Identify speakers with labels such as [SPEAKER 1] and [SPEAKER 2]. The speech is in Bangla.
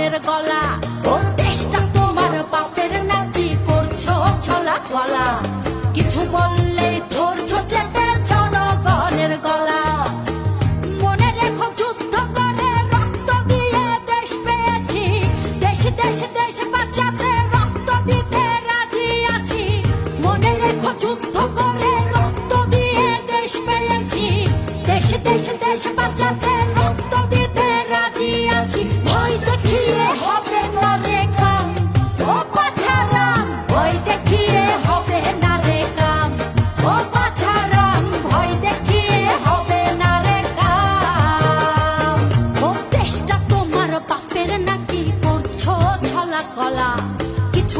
[SPEAKER 1] জনগণের গলা। ও দেশটা তোমার বাপের নাতি করছ ছলা গলা কিছু বললে ধরছো যেতে জনগণের গলা। মনে রেখো যুদ্ধ করে রক্ত দিয়ে দেশ পেয়েছি। দেশ দেশ দেশ বাঁচাতে রক্ত দিতে রাজি আছি। মনে রেখো যুদ্ধ করে রক্ত দিয়ে দেশ পেয়েছি। দেশ দেশ দেশ বাঁচাতে রক্ত আছি কলা কিছু